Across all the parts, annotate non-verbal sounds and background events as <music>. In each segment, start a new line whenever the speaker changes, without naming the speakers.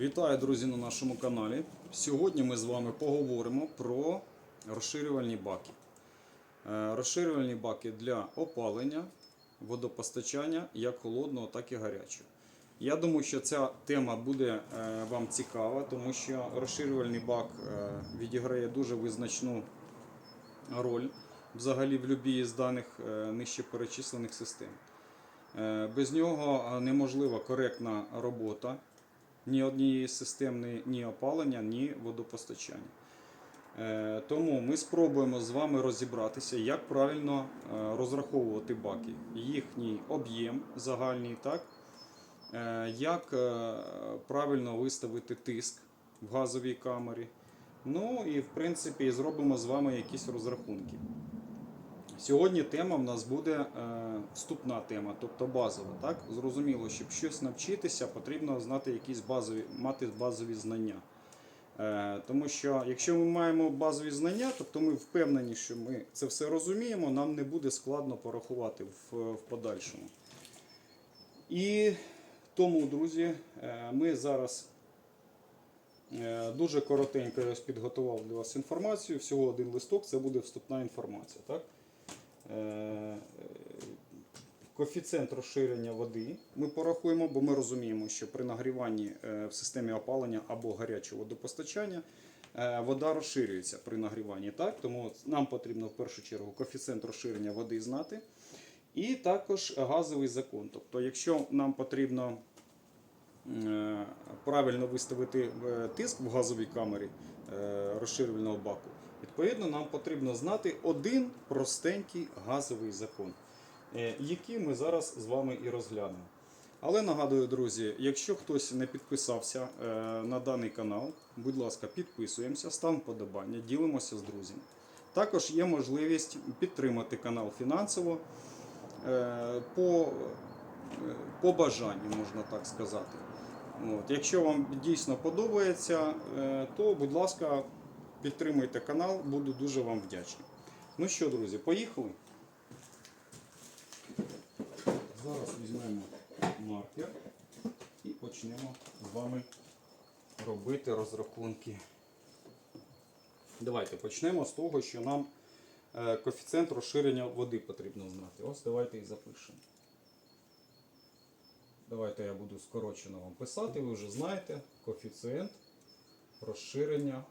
Вітаю, друзі, на нашому каналі. Сьогодні ми з вами поговоримо про розширювальні баки. Е, Розширювальні баки для опалення, водопостачання як холодного, так і гарячого. Я думаю, що ця тема буде е, вам цікава, тому що розширювальний бак е, відіграє дуже визначну роль взагалі в будь-якій з даних нижче перечислених систем. Е, Без нього е, неможлива коректна робота ні однієї системи, ні опалення, ні водопостачання. Е, Тому ми спробуємо з вами розібратися, як правильно розраховувати баки, їхній об'єм загальний, так? Як правильно виставити тиск в газовій камері. Ну і в принципі зробимо з вами якісь розрахунки. Сьогодні тема в нас буде вступна тема, тобто базова. Так? Зрозуміло, щоб щось навчитися, потрібно знати якісь базові, мати базові знання. Е, тому що якщо ми маємо базові знання, тобто ми впевнені, що ми це все розуміємо, нам не буде складно порахувати в, в подальшому. І тому, друзі, е, ми зараз е, дуже коротенько я підготував для вас інформацію. Всього один листок, це буде вступна інформація. Так? Коефіцієнт розширення води ми порахуємо, бо ми розуміємо, що при нагріванні е, в системі опалення або гарячого водопостачання е, вода розширюється при нагріванні. Так? Тому нам потрібно в першу чергу коефіцієнт розширення води знати. І також газовий закон. Тобто, якщо нам потрібно е, правильно виставити тиск в газовій камері розширювального баку, відповідно, нам потрібно знати один простенький газовий закон, е, який ми зараз з вами і розглянемо. Але нагадую, друзі, якщо хтось не підписався е, на даний канал, будь ласка, підписуємося, ставимо подобання, ділимося з друзями. Також є можливість підтримати канал фінансово е, по, по бажанню, можна так сказати. От. Якщо вам дійсно подобається, то будь ласка, підтримуйте канал, буду дуже вам вдячний. Ну що, друзі, поїхали? Зараз візьмемо маркер і почнемо з вами робити розрахунки. Давайте почнемо з того, що нам е, коефіцієнт розширення води потрібно знати. Ось давайте і запишемо. Давайте я буду скорочено вам писати, ви вже знаєте коефіцієнт розширення,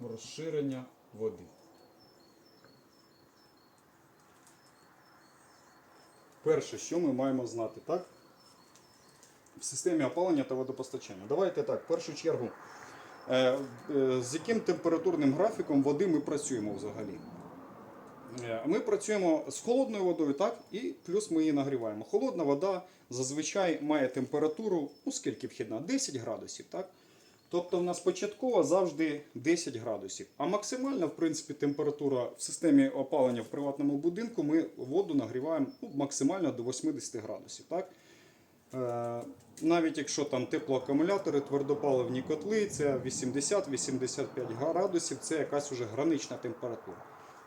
розширення води. Перше, що ми маємо знати, так? В системі опалення та водопостачання. Давайте так, в першу чергу, е, е, з яким температурним графіком води ми працюємо взагалі? Е, Ми працюємо з холодною водою, так, і плюс ми її нагріваємо. Холодна вода зазвичай має температуру, ну скільки вхідна? 10 градусів. так? Тобто в нас початково завжди 10 градусів. А максимальна, в принципі, температура в системі опалення в приватному будинку ми воду нагріваємо ну, максимально до 80 градусів. Так? Е, навіть якщо там теплоакумулятори, твердопаливні котли, це 80-85 градусів, це якась уже гранична температура.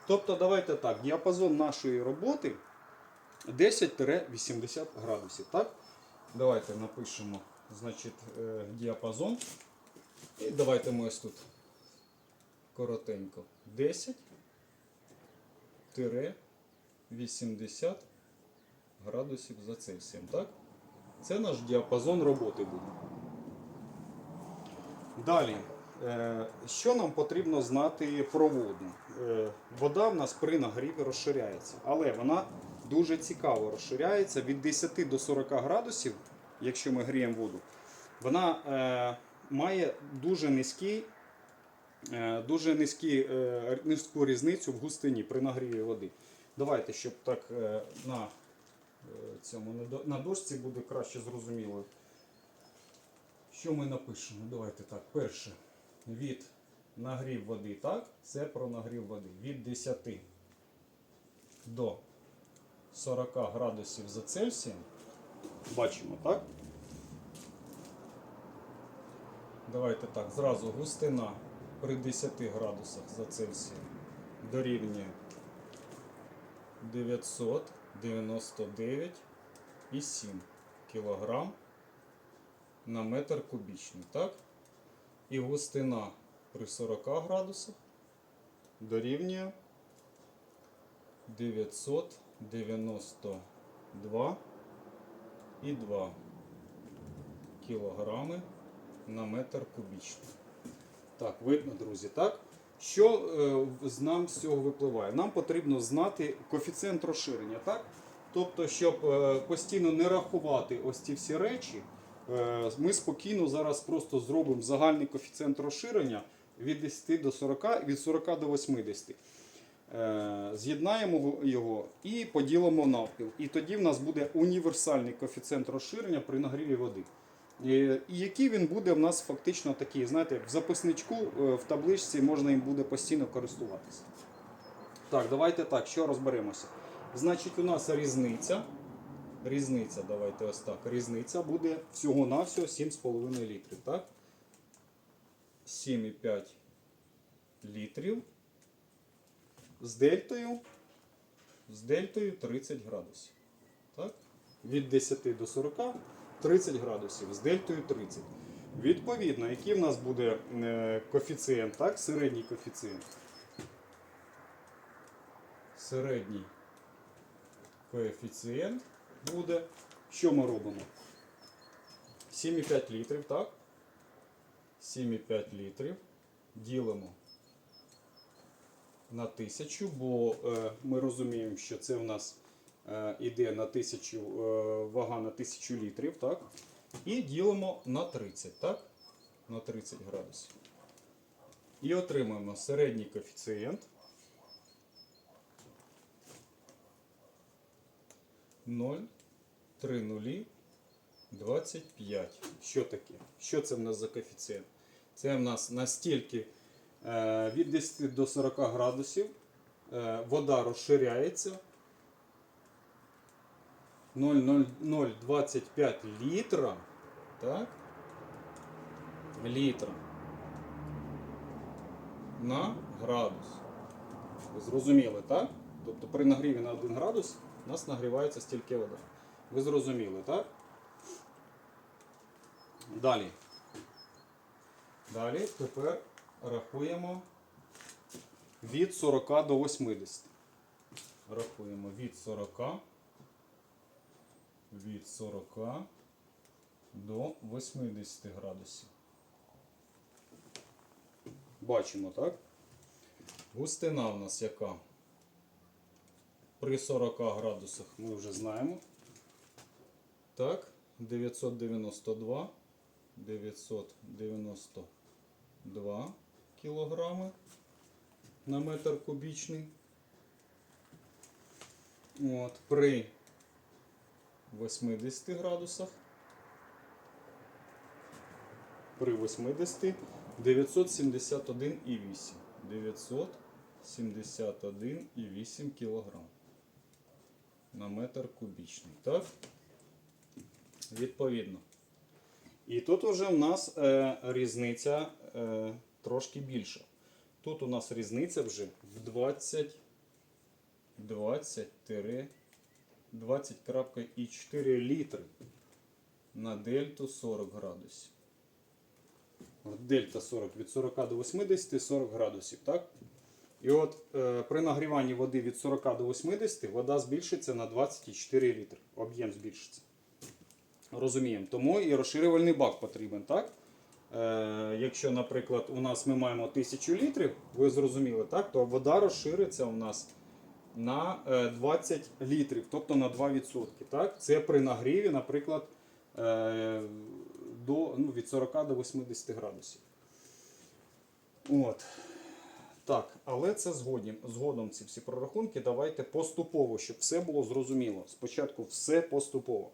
Тобто, давайте так, діапазон нашої роботи 10-80 градусів. Так? Давайте напишемо значить, е, діапазон. І давайте ми ось тут коротенько 10-80 градусів за Цельсієм. Так? Це наш діапазон роботи буде. Далі, е, що нам потрібно знати про воду? Е, Вода в нас при нагріві розширяється, але вона дуже цікаво розширяється від 10 до 40 градусів, якщо ми гріємо воду. Вона е, має дуже низький, е, дуже низький, е, низьку різницю в густині при нагріві води. Давайте, щоб так е, на, цьому, на дошці буде краще зрозуміло. Що ми напишемо? Давайте так. Перше. Від нагрів води, так? Це про нагрів води. Від 10 до 40 градусів за Цельсієм. Бачимо, так? Давайте так. Зразу густина при 10 градусах за Цельсієм дорівнює 999 10,7 кг на метр кубічний. Так? І густина при 40 градусах дорівнює 992 і 2 кілограми на метр кубічний. Так, видно, друзі, так? Що е, з нам з цього випливає? Нам потрібно знати коефіцієнт розширення, так? Тобто, щоб е, постійно не рахувати ось ці всі речі, е, ми спокійно зараз просто зробимо загальний коефіцієнт розширення від 10 до 40, від 40 до 80. Е, З'єднаємо його і поділимо навпіл. І тоді в нас буде універсальний коефіцієнт розширення при нагріві води. Е, І який він буде в нас фактично такий, знаєте, в записничку, е, в табличці можна їм буде постійно користуватися. Так, давайте так, що розберемося. Значить, у нас різниця. Різниця, давайте ось так. Різниця буде всього-навсього 7,5 літрів. Так? 7,5 літрів з дельтою, з дельтою 30 градусів. Так? Від 10 до 40 30 градусів, з дельтою 30. Відповідно, який в нас буде е, коефіцієнт, так? середній коефіцієнт. Середній коефіцієнт буде. Що ми робимо? 7,5 літрів, так? 7,5 літрів ділимо на 1000, бо е, ми розуміємо, що це в нас е, іде на 1000, е, вага на 1000 літрів, так? І ділимо на 30, так? На 30 градусів. І отримаємо середній коефіцієнт 0,3025. Що таке? Що це в нас за коефіцієнт? Це в нас настільки е, від 10 до 40 градусів е, вода розширяється 0,025 літра. Так? Літра на градус. Ви зрозуміли, так? Тобто при нагріві на 1 градус у нас нагрівається стільки вода. Ви зрозуміли, так? Далі. Далі тепер рахуємо від 40 до 80. Рахуємо від 40 від 40 до 80 градусів. Бачимо, так? Густина в нас яка? При 40 градусах ми вже знаємо. Так, 992. 992 кілограми на метр кубічний. От, при 80 градусах. При 80 971,8. 971,8 кілограм на метр кубічний. Так? Відповідно. І тут вже у нас е, різниця е, трошки більша. Тут у нас різниця вже в 20 20 20,4 літри на дельту 40 градусів. Дельта 40 від 40 до 80 40 градусів. так? І от е, при нагріванні води від 40 до 80 вода збільшиться на 24 літри. Об'єм збільшиться. Розуміємо. Тому і розширювальний бак потрібен, так? Е, якщо, наприклад, у нас ми маємо 1000 літрів, ви зрозуміли, так? то вода розшириться у нас на е, 20 літрів, тобто на 2%. Так? Це при нагріві, наприклад, е, до, ну, від 40 до 80 градусів. От. Так, але це згодом, згодом ці всі прорахунки. Давайте поступово, щоб все було зрозуміло. Спочатку все поступово.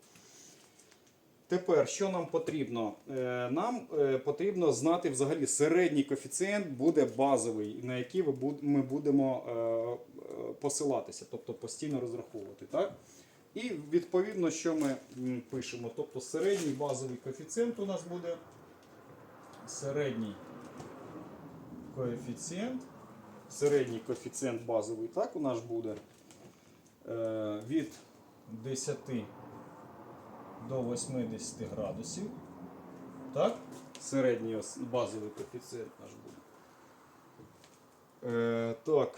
Тепер, що нам потрібно? Е, Нам е, потрібно знати взагалі середній коефіцієнт буде базовий, на який ми будемо е, е, посилатися, тобто постійно розраховувати. Так? І відповідно, що ми пишемо? Тобто середній базовий коефіцієнт у нас буде середній коефіцієнт. Середній коефіцієнт базовий так у нас буде е, від 10 до 80 градусів. Так? Середній базовий коефіцієнт наш буде. Е, так.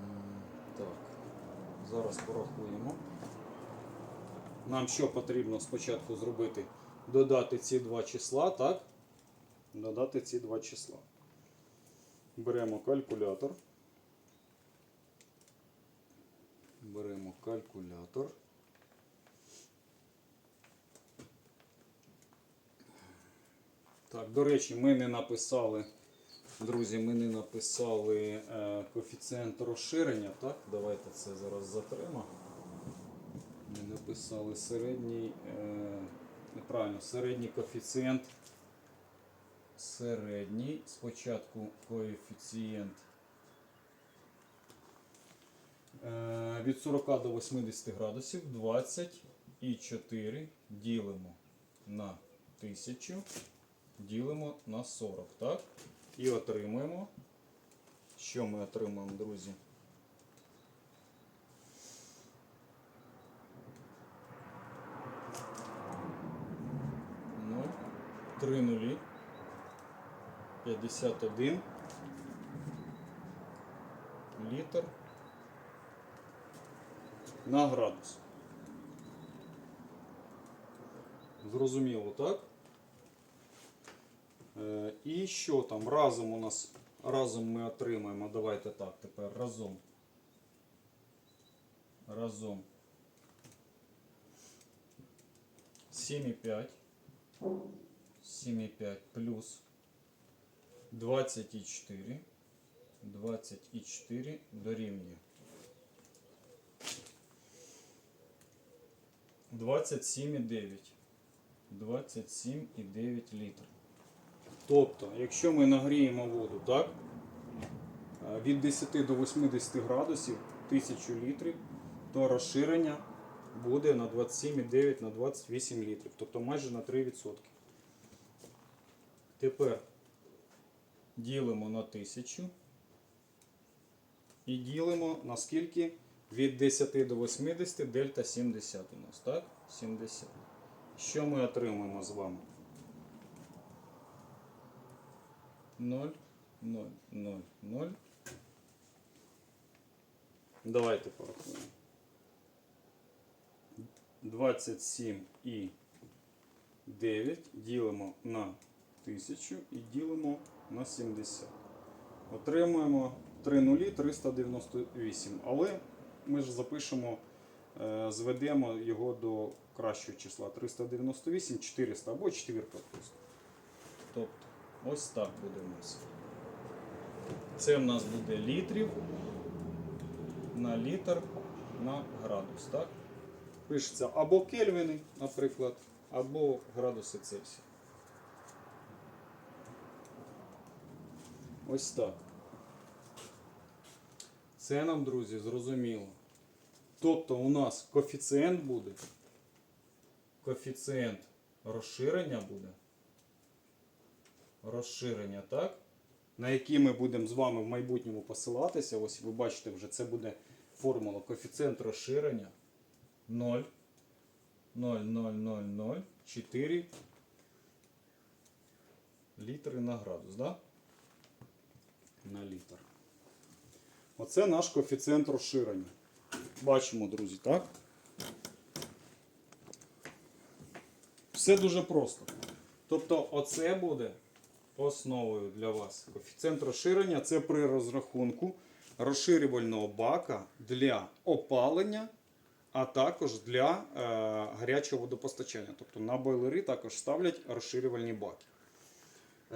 М, Так. Зараз порахуємо. Нам що потрібно спочатку зробити? Додати ці два числа, так? Додати ці два числа. Беремо калькулятор. Беремо калькулятор. Так, до речі, ми не написали, друзі, ми не написали е, коефіцієнт розширення, так? Давайте це зараз затримо. Ми написали середній, е, неправильно, середній коефіцієнт. Середній. Спочатку коефіцієнт е, від 40 до 80 градусів 20 і 4 ділимо на 1000, ділимо на 40, так? І отримуємо. Що ми отримуємо, друзі? Ну, 3 нулі. 51 літр на градус. Зрозуміло, так? Е, і що там? Разом у нас разом ми отримаємо. Давайте так, тепер разом. Разом. 7,5. 7,5 плюс 24. 24 дорівнює. 27,9. 27,9 літр. Тобто, якщо ми нагріємо воду, так? е, Від 10 до 80 градусів 1000 літрів, то розширення буде на 27,9 на 28 літрів. Тобто майже на 3%. Тепер ділимо на 1000 і ділимо на скільки? Від 10 до 80 дельта 70 у нас, так? 70. Що ми отримаємо з вами? 0, 0, 0, 0. Давайте порахуємо. 27 і 9 ділимо на 1000 і ділимо на 70. Отримуємо 3 нулі 398. Але ми ж запишемо, е, зведемо його до кращого числа 398, 400 або четвірка просто. Тобто, ось так буде у нас. Це в нас буде літрів на літр на градус, так? Пишеться або кельвіни, наприклад, або градуси Цельсія. Ось так. Це нам, друзі, зрозуміло. Тобто у нас коефіцієнт буде. Коефіцієнт розширення буде. Розширення, так? На який ми будемо з вами в майбутньому посилатися. Ось ви бачите, вже це буде формула. Коефіцієнт розширення 0. 0, 0, 0, 0, 4 літри на градус, да? На літр. Оце наш коефіцієнт розширення. Бачимо, друзі, так? Все дуже просто. Тобто, оце буде основою для вас. Коефіцієнт розширення це при розрахунку розширювального бака для опалення, а також для е, гарячого водопостачання. Тобто на бойлери також ставлять розширювальні баки.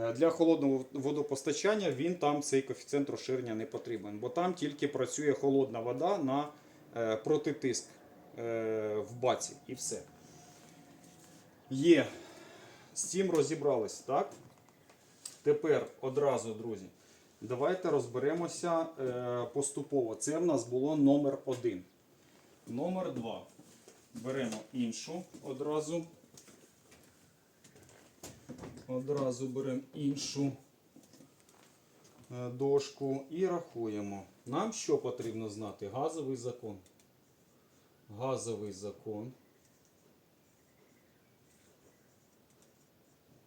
Е, Для холодного водопостачання він там цей коефіцієнт розширення не потрібен, бо там тільки працює холодна вода на е, протитиск е, в баці і все. Є. З цим розібрались, так? Тепер одразу, друзі, давайте розберемося е, поступово. Це в нас було номер 1. Номер 2. Беремо іншу одразу. Одразу беремо іншу е, дошку і рахуємо. Нам що потрібно знати? Газовий закон. Газовий закон.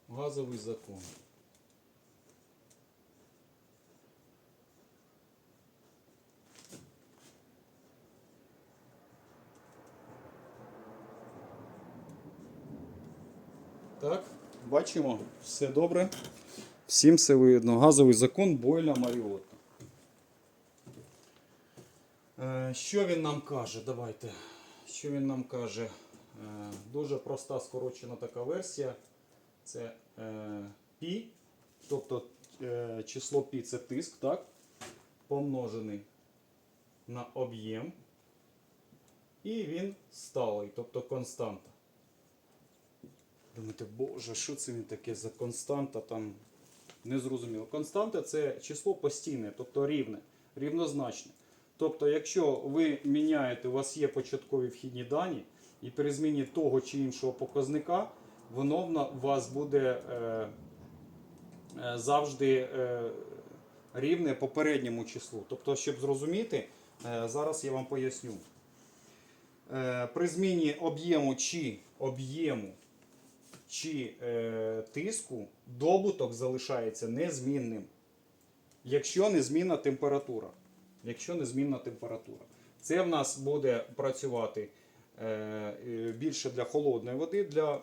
Газовий закон. Так, бачимо, все добре. Всім все видно. Газовий закон Бойля Маріотта. Е, Що він нам каже? Давайте. Що він нам каже? Е, Дуже проста скорочена така версія. Це е, пі, тобто число пі це тиск, так? Помножений на об'єм. І він сталий, тобто константа. Думаєте, боже, що це він таке за константа там? Не зрозуміло. Константа це число постійне, тобто рівне, рівнозначне. Тобто, якщо ви міняєте, у вас є початкові вхідні дані, і при зміні того чи іншого показника, воно у вас буде е, е, завжди е, рівне попередньому числу. Тобто, щоб зрозуміти, е, зараз я вам поясню. Е, при зміні об'єму чи об'єму чи е, тиску добуток залишається незмінним. Якщо незмінна температура. Якщо незмінна температура. Це в нас буде працювати е, більше для холодної води, для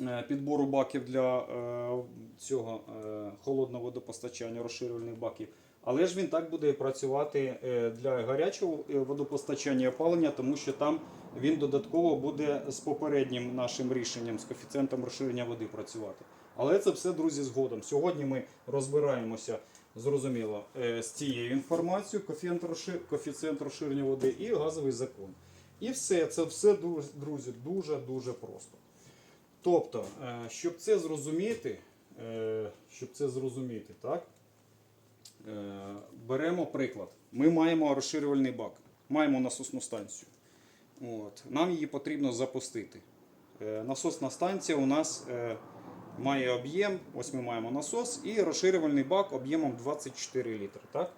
е, підбору баків для е, цього е, холодного водопостачання, розширювальних баків. Але ж він так буде працювати е, для гарячого е, водопостачання і опалення, тому що там він додатково буде з попереднім нашим рішенням, з коефіцієнтом розширення води працювати. Але це все, друзі, згодом. Сьогодні ми розбираємося, зрозуміло, е, з цією інформацією, коефіцієнт розширення води і газовий закон. І все, це все, друзі, дуже-дуже просто. Тобто, щоб це зрозуміти, щоб це зрозуміти, так? Е, Беремо приклад. Ми маємо розширювальний бак, маємо насосну станцію. От. Нам її потрібно запустити. Е, Насосна станція у нас е, має об'єм, ось ми маємо насос і розширювальний бак об'ємом 24 літри. Так?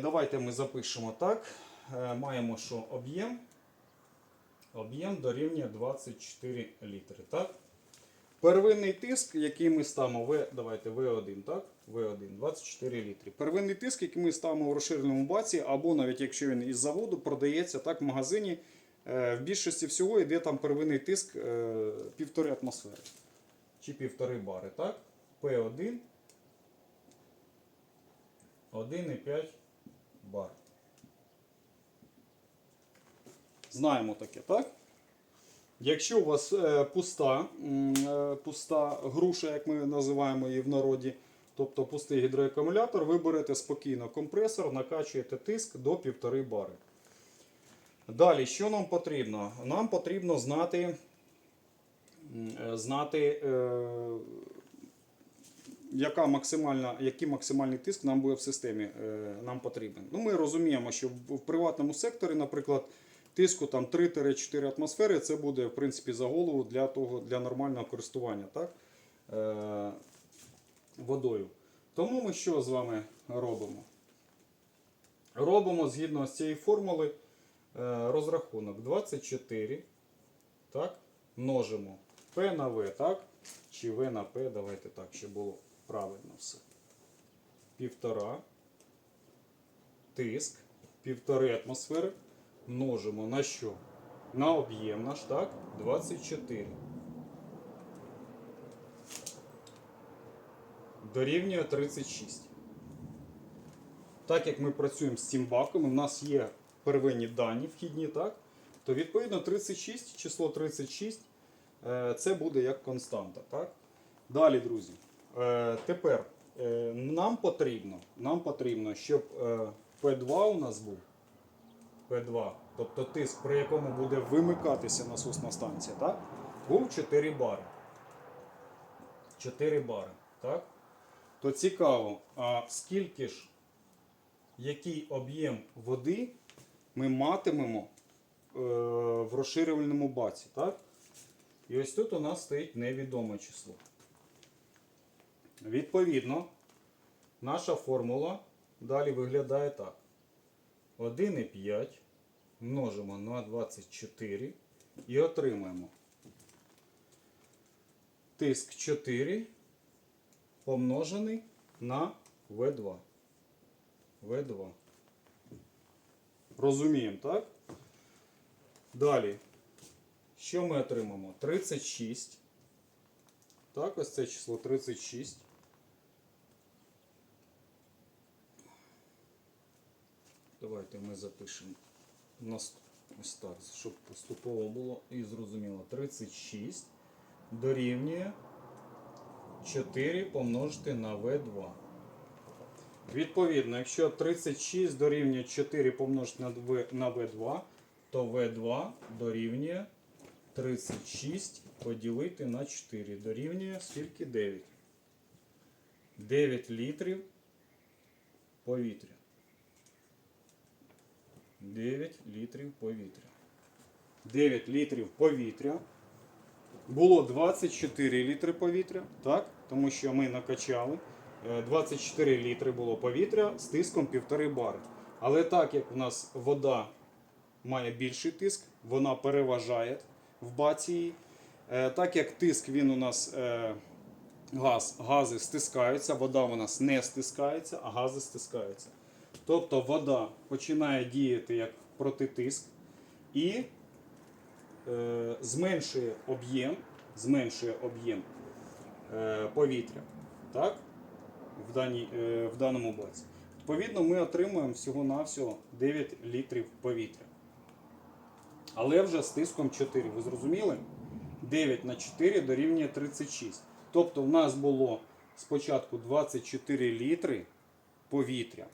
Давайте ми запишемо так. Маємо, що об'єм об'єм дорівнює 24 літри. Так? Первинний тиск, який ми ставимо, В, давайте В1, так? В1, 24 літри. Первинний тиск, який ми ставимо в розширеному баці, або навіть якщо він із заводу продається так, в магазині, е, в більшості всього йде там первинний тиск е, півтори атмосфери. Чи півтори бари, так? П1 1,5 бар. Знаємо таке, так? Якщо у вас е, пуста, е, пуста груша, як ми називаємо її в народі, тобто пустий гідроакумулятор, ви берете спокійно компресор, накачуєте тиск до 1,5 бари. Далі, що нам потрібно? Нам потрібно знати, е, знати яка максимальна, який максимальний тиск нам буде в системі нам потрібен. Ну, ми розуміємо, що в приватному секторі, наприклад, тиску там 3-4 атмосфери, це буде в принципі за голову для того, для нормального користування так? Е, водою. Тому ми що з вами робимо? Робимо згідно з цієї формули е, розрахунок 24. Так? Множимо P на V, так? Чи V на P, давайте так, щоб було правильно все. Півтора. Тиск. Півтори атмосфери. Множимо на що? На об'єм наш, так? 24. Дорівнює 36. Так як ми працюємо з цим баком, у нас є первинні дані вхідні, так? То відповідно 36, число 36 е, це буде як константа. Так? Далі, друзі. Е, Тепер е, нам потрібно, нам потрібно, щоб е, P2 у нас був. P2, тобто тиск, при якому буде вимикатися насосна станція, так? був 4 бари. 4 бари. Так? То цікаво, а скільки ж, який об'єм води ми матимемо е, в розширювальному баці, так? І ось тут у нас стоїть невідоме число. Відповідно, наша формула далі виглядає так. 1,5 множимо на 24 і отримаємо тиск 4 помножений на В2. В2. Розуміємо, так? Далі. Що ми отримаємо? 36. Так, ось це число 36. Давайте ми запишемо ось так, щоб поступово було і зрозуміло. 36 дорівнює 4 помножити на В2. Відповідно, якщо 36 дорівнює 4 помножити на В2, то В2 дорівнює 36 поділити на 4. Дорівнює скільки 9. 9 літрів повітря. 9 літрів повітря. 9 літрів повітря. Було 24 літри повітря, так? Тому що ми накачали. Е, 24 літри було повітря з тиском 1,5 бари. Але так як у нас вода має більший тиск, вона переважає в бації. Е, Так як тиск він у нас е, газ, гази стискаються, вода у нас не стискається, а гази стискаються. Тобто вода починає діяти як протитиск і е, зменшує об'єм, зменшує об'єм е, повітря так? в, даній, е, в даному баці. Відповідно, ми отримуємо всього-навсього 9 літрів повітря. Але вже з тиском 4. Ви зрозуміли? 9 на 4 дорівнює 36. Тобто в нас було спочатку 24 літри повітря.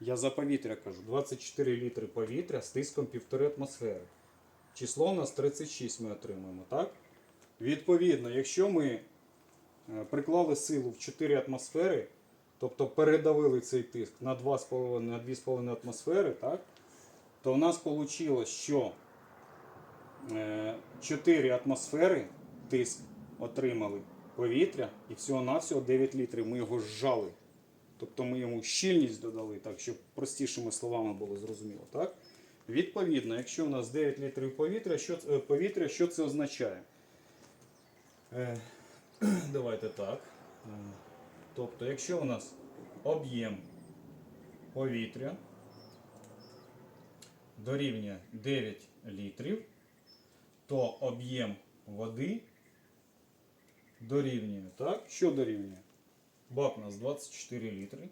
Я за повітря кажу, 24 літри повітря з тиском 1,5 атмосфери. Число у нас 36 ми отримуємо, так? Відповідно, якщо ми е, приклали силу в 4 атмосфери, тобто передавили цей тиск на 2,5 атмосфери, так? то в нас вийшло, що е, 4 атмосфери тиск отримали повітря і всього-навсього 9 літрів. Ми його зжали. Тобто ми йому щільність додали, так, щоб простішими словами було зрозуміло. Так? Відповідно, якщо у нас 9 літрів повітря, що, е, повітря, що це означає? Е, <clears throat> давайте так. Е, тобто, якщо у нас об'єм повітря дорівнює 9 літрів, то об'єм води дорівнює, так? Що дорівнює? Бак у нас 24 літри.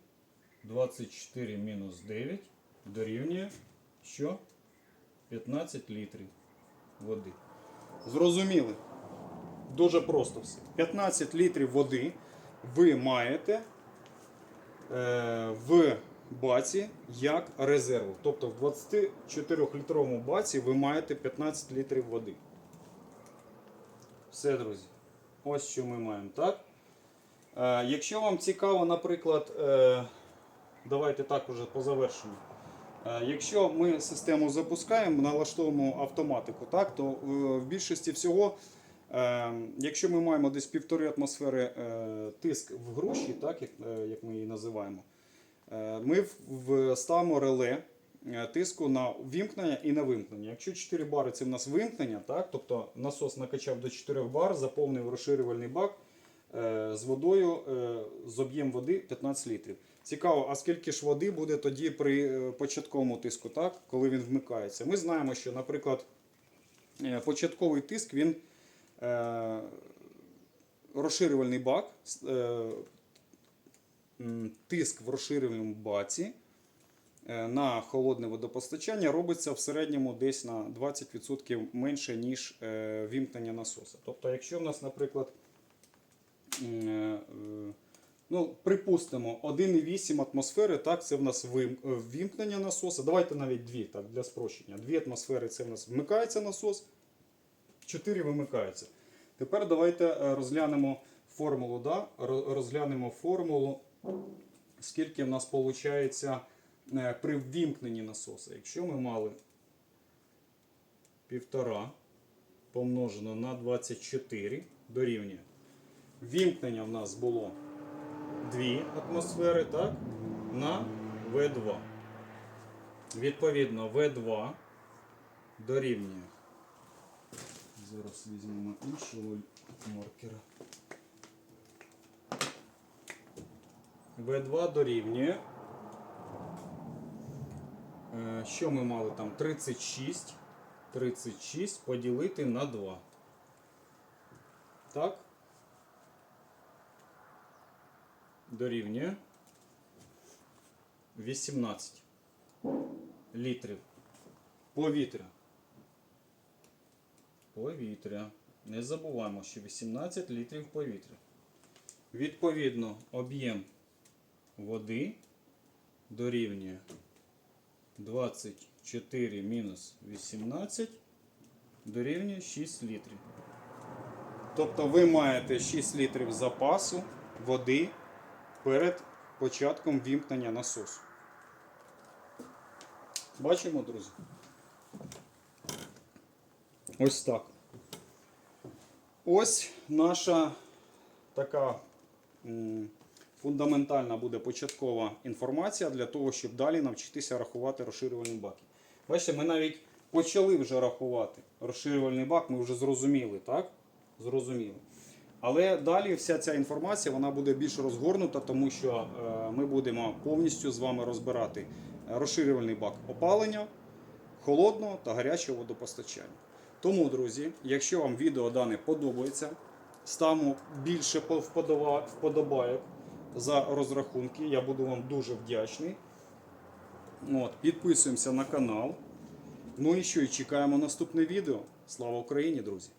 24 мінус 9 дорівнює що? 15 літрів води. Зрозуміли? Дуже просто все. 15 літрів води ви маєте е, в баці як резерву. Тобто в 24-літровому баці ви маєте 15 літрів води. Все, друзі. Ось що ми маємо, так? Е, якщо вам цікаво, наприклад, е, давайте так уже по завершенню. Е, Якщо ми систему запускаємо, налаштовуємо автоматику, так, то в більшості всього, якщо ми маємо десь півтори атмосфери тиск в груші, так, як, ми її називаємо, ми в- в- ставимо реле тиску на вімкнення і на вимкнення. Якщо 4 бари це в нас вимкнення, так, тобто насос накачав до 4 бар, заповнив розширювальний бак з водою е, з об'єм води 15 літрів. Цікаво, а скільки ж води буде тоді при е, початковому тиску, так, коли він вмикається? Ми знаємо, що, наприклад, е, початковий тиск він е, розширювальний бак, е, тиск в розширювальному баці е, на холодне водопостачання робиться в середньому десь на 20% менше, ніж е, вімкнення насоса. Тобто, якщо в нас, наприклад, е, е, ну, припустимо, 1,8 атмосфери, так, це в нас вим- е, насоса. Давайте навіть 2, так, для спрощення. 2 атмосфери це в нас вмикається насос, 4 вимикається. Тепер давайте е, розглянемо формулу, да? розглянемо формулу, скільки в нас виходить при ввімкненні насоса. Якщо ми мали півтора помножено на 24 дорівнює. Вімкнення в нас було 2 атмосфери, так? На В2. Відповідно, В2 дорівнює. Зараз візьмемо іншого маркера. В2 дорівнює. Е, Що ми мали там? 36. 36 поділити на 2. Так? Дорівнює 18 літрів повітря. Повітря. Не забуваємо, що 18 літрів повітря. Відповідно, об'єм води дорівнює 24 мінус 18 дорівнює 6 літрів. Тобто ви маєте 6 літрів запасу води перед початком вімкнення насосу. Бачимо, друзі? Ось так. Ось наша така фундаментальна буде початкова інформація для того, щоб далі навчитися рахувати розширювальні баки. Бачите, ми навіть почали вже рахувати розширювальний бак, ми вже зрозуміли, так? Зрозуміли. Але далі вся ця інформація вона буде більш розгорнута, тому що е, ми будемо повністю з вами розбирати розширювальний бак опалення, холодного та гарячого водопостачання. Тому, друзі, якщо вам відео дане подобається, ставимо більше по- вподобайок за розрахунки. Я буду вам дуже вдячний. От, підписуємося на канал. Ну і що, і чекаємо наступне відео. Слава Україні, друзі!